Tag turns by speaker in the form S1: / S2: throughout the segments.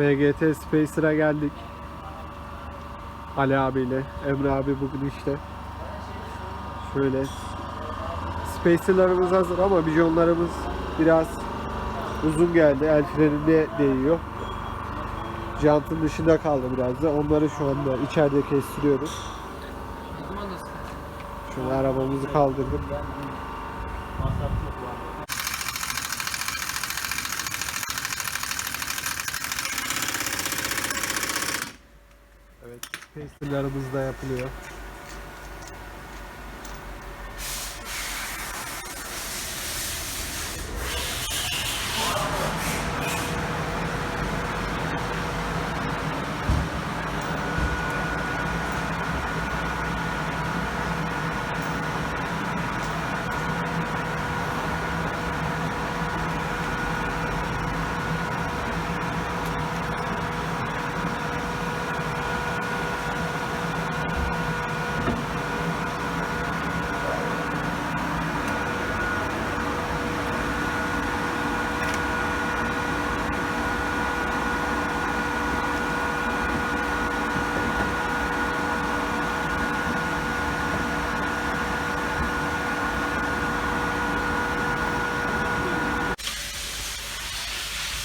S1: MGT Spacer'a geldik. Ali abiyle, Emre abi bugün işte. Şöyle Spacer'larımız hazır ama bijonlarımız biraz uzun geldi. El frenine değiyor. Jantın dışında kaldı biraz da. Onları şu anda içeride kestiriyoruz. Şöyle arabamızı kaldırdık. Evet, pasterlarımız da yapılıyor.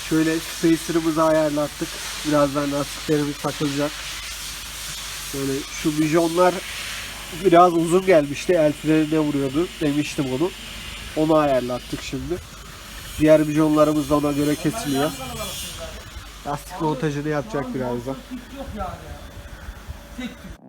S1: Şöyle spacer'ımızı ayarlattık. Birazdan lastiklerimiz takılacak. Böyle şu bijonlar biraz uzun gelmişti. El frenine vuruyordu. Demiştim onu. Onu ayarlattık şimdi. Diğer bijonlarımız da ona göre kesiliyor. Lastik montajını yapacak birazdan.
S2: Merhabalar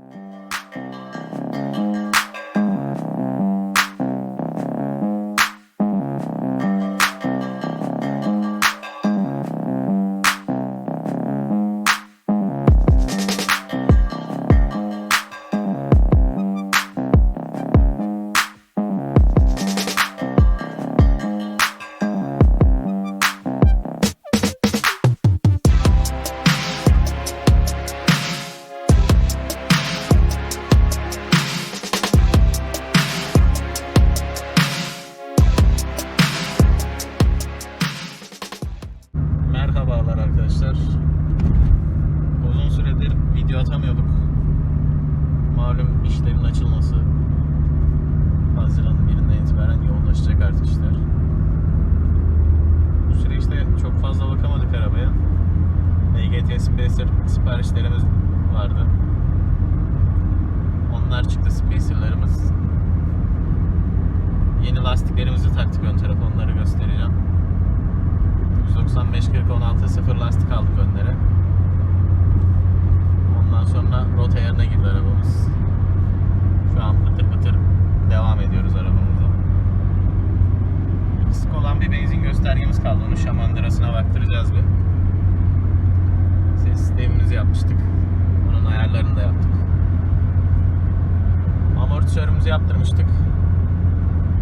S2: Yaptırmıştık.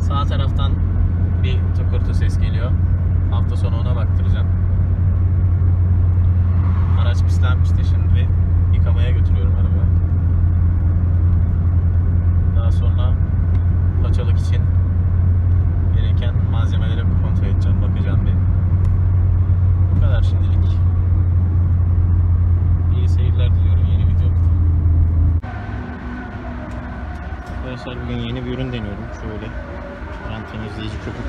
S2: Sağ taraftan bir tıkırtı ses geliyor. Hafta sonu ona baktıracağım. Araç pislenmişti şimdi yıkamaya götürüyorum arabayı. Daha sonra paçalık için temizleyici köpük.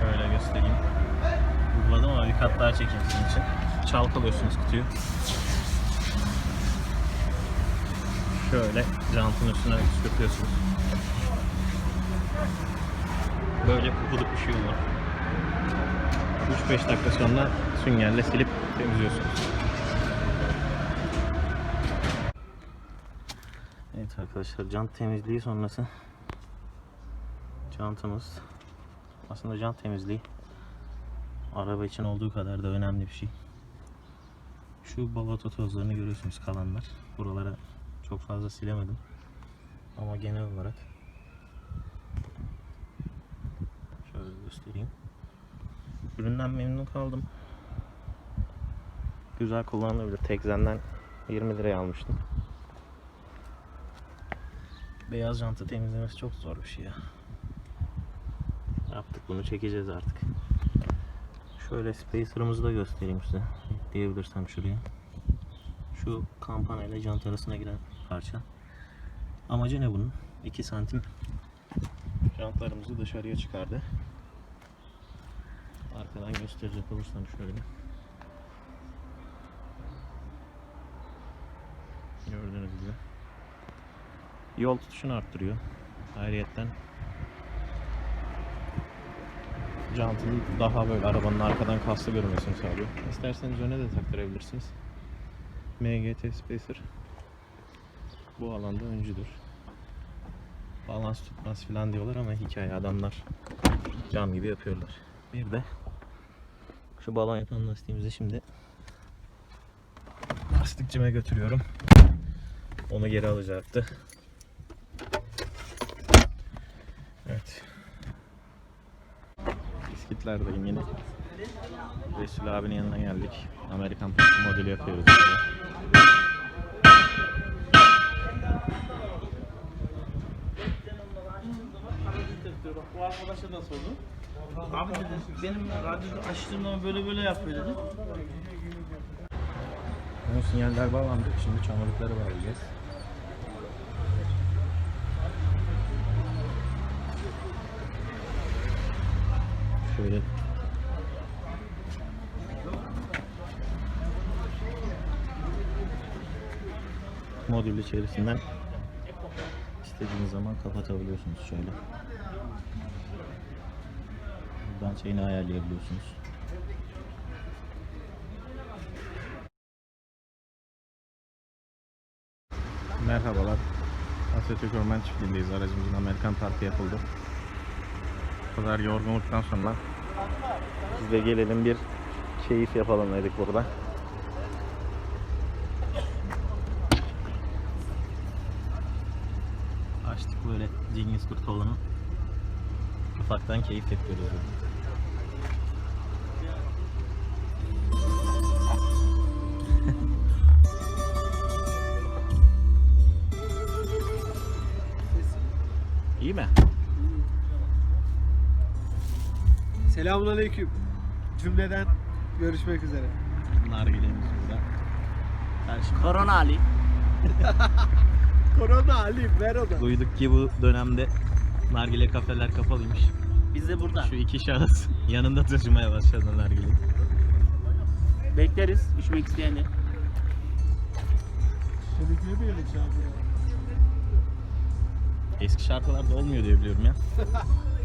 S2: Şöyle göstereyim. Uyguladım ama bir kat daha çekeyim sizin için. Çalkalıyorsunuz kutuyu. Şöyle jantın üstüne sıkıyorsunuz. Böyle pufuduk bir şey var. 3-5 dakika sonra süngerle silip temizliyorsunuz. Evet arkadaşlar jant temizliği sonrası jantımız aslında jant temizliği araba için olduğu kadar da önemli bir şey. Şu balata tozlarını görüyorsunuz kalanlar. Buralara çok fazla silemedim. Ama genel olarak şöyle göstereyim. Üründen memnun kaldım. Güzel kullanılabilir. Tekzen'den 20 liraya almıştım. Beyaz jantı temizlemesi çok zor bir şey ya. Yaptık bunu çekeceğiz artık. Şöyle spacer'ımızı da göstereyim size. Diyebilirsem şuraya. Şu kampana ile jant arasına giren parça. Amacı ne bunun? 2 santim jantlarımızı dışarıya çıkardı. Arkadan gösterecek olursam şöyle. Gördüğünüz gibi. Yol tutuşunu arttırıyor. Ayrıyetten jantın daha böyle arabanın arkadan kaslı görünmesini sağlıyor. İsterseniz öne de taktırabilirsiniz. MGT Spacer bu alanda öncüdür. Balans tutmaz falan diyorlar ama hikaye adamlar cam gibi yapıyorlar. Bir de şu balon yapan lastiğimizi şimdi lastikçime götürüyorum. Onu geri alacaktı. Biskitlerdeyim yine. Resul abinin yanına geldik. Amerikan Park modeli yapıyoruz. Işte.
S3: Bak bu arkadaşa da sordum. Abi dedi benim radyoda açtığımda böyle böyle yapıyor dedi.
S2: Bunun sinyaller bağlandı. Şimdi çamurlukları bağlayacağız. Şöyle modül içerisinden istediğiniz zaman kapatabiliyorsunuz şöyle. Buradan şeyini ayarlayabiliyorsunuz. Merhabalar. Atatürk Orman Çiftliği'ndeyiz. Aracımızın Amerikan Parkı yapıldı. Kadar yorgunluktan sonra biz de gelelim bir keyif yapalım dedik burada. Açtık böyle Cengiz Kurtoğlu'nu. Ufaktan keyif yapıyoruz. burada. İyi mi?
S1: Selamünaleyküm. Cümleden görüşmek üzere.
S2: Nargilemiz burada. Karşı
S3: Korona Ali.
S1: Korona Ali ver onu.
S2: Duyduk ki bu dönemde nargile kafeler kapalıymış.
S3: Biz de burada.
S2: Şu iki şahıs yanında taşımaya başladı nargileyi.
S3: Bekleriz içmek isteyeni.
S1: Seni yemeyelim şu an.
S2: Eski şarkılarda olmuyor diye biliyorum ya.